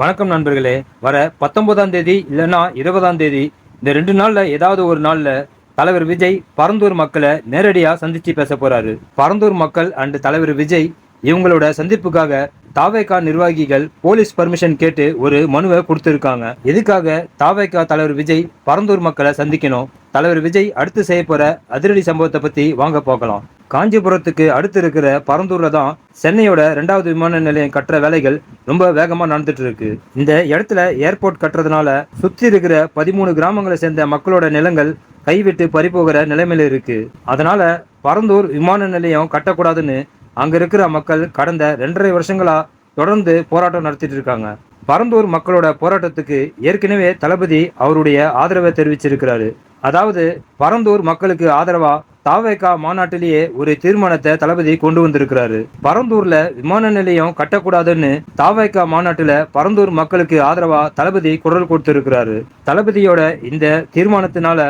வணக்கம் நண்பர்களே. வர பத்தொன்பதாம் தேதி இல்லைன்னா இருபதாம் தேதி இந்த ரெண்டு நாளில் ஏதாவது ஒரு நாளில் தலைவர் விஜய் பரந்தூர் மக்களை நேரடியாக சந்தித்து பேச போறாரு. பரந்தூர் மக்கள் அண்டு தலைவர் விஜய் இவங்களோட சந்திப்புக்காக தாவேகா நிர்வாகிகள் போலீஸ் பர்மிஷன் கேட்டு ஒரு மனுவை கொடுத்துருக்காங்க. எதுக்காக தாவேகா தலைவர் விஜய் பரந்தூர் மக்களை சந்திக்கணும்? தலைவர் விஜய் அடுத்து செய்ய போற அதிரடி சம்பவத்தை பத்தி வாங்க போகலாம். காஞ்சிபுரத்துக்கு அடுத்து இருக்கிற பரந்தூர்ல தான் சென்னையோட ரெண்டாவது விமான நிலையம் கட்டுற வேலைகள் ரொம்ப வேகமா நடந்துட்டு இருக்கு இந்த இடத்துல ஏர்போர்ட் கட்டுறதுனால சுத்தி இருக்கிற பதிமூணு கிராமங்களை சேர்ந்த மக்களோட நிலங்கள் கைவிட்டு பறிபோகிற நிலைமையில இருக்கு. அதனால பரந்தூர் விமான நிலையம் கட்டக்கூடாதுன்னு அங்க இருக்கிற மக்கள் கடந்த ரெண்டரை வருஷங்களா தொடர்ந்து போராட்டம் நடத்திட்டு இருக்காங்க பரந்தூர் மக்களோட போராட்டத்துக்கு ஏற்கனவே தளபதி அவருடைய ஆதரவை தெரிவிச்சிருக்கிறாரு. அதாவது பரந்தூர் மக்களுக்கு ஆதரவா தாவேகா மாநாட்டிலேயே ஒரு தீர்மானத்தை தளபதி கொண்டு வந்திருக்கிறாரு. பரந்தூர்ல விமான நிலையம் கட்டக்கூடாதுன்னு தாவேகா மாநாட்டுல பரந்தூர் மக்களுக்கு ஆதரவா தளபதி குரல் கொடுத்திருக்கிறாரு. தளபதியோட இந்த தீர்மானத்தினால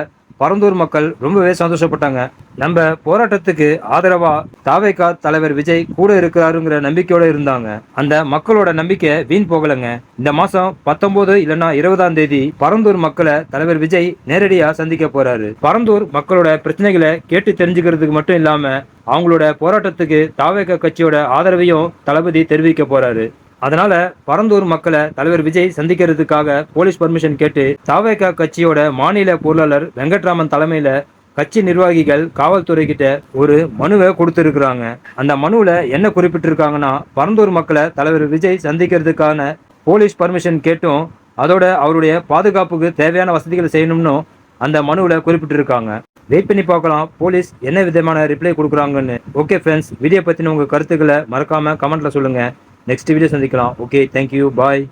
பரந்தூர் மக்கள் ரொம்பவே சந்தோஷப்பட்டாங்க. நம்ம போராட்டத்துக்கு ஆதரவா தாவேகா தலைவர் விஜய் கூட இருக்கிறாருங்கிற நம்பிக்கையோட இருந்தாங்க. அந்த மக்களோட நம்பிக்கை வீண் போகலைங்க. இந்த மாசம் பத்தொன்பது இல்லைன்னா இருபதாம் தேதி பரந்தூர் மக்களை தலைவர் விஜய் நேரடியா சந்திக்க போறாரு. பரந்தூர் மக்களோட பிரச்சனைகளை கேட்டு தெரிஞ்சுக்கிறதுக்கு மட்டும் இல்லாம அவங்களோட போராட்டத்துக்கு தாவேகா கட்சியோட ஆதரவையும் தளபதி தெரிவிக்க போறாரு. அதனால பரந்தூர் மக்களை தலைவர் விஜய் சந்திக்கிறதுக்காக போலீஸ் பர்மிஷன் கேட்டு தாவேகா கட்சியோட மாநில பொருளாளர் வெங்கட்ராமன் தலைமையில கட்சி நிர்வாகிகள் காவல்துறை கிட்ட ஒரு மனுவை கொடுத்திருக்கிறாங்க. அந்த மனுவில் என்ன குறிப்பிட்டிருக்காங்கன்னா பரந்தூர் மக்களை தலைவர் விஜய் சந்திக்கிறதுக்கான போலீஸ் பர்மிஷன் கேட்டும் அதோட அவருடைய பாதுகாப்புக்கு தேவையான வசதிகளை செய்யணும்னு அந்த மனுவில் குறிப்பிட்டிருக்காங்க. வெயிட் பண்ணி பார்க்கலாம் போலீஸ் என்ன விதமான ரிப்ளை கொடுக்குறாங்கன்னு. ஓகே ஃப்ரெண்ட்ஸ் வீடியோ பற்றின உங்கள் கருத்துக்களை மறக்காமல் கமெண்ட்டில் சொல்லுங்கள் நெக்ஸ்ட் வீடியோ சந்திக்கலாம். Okay thank you bye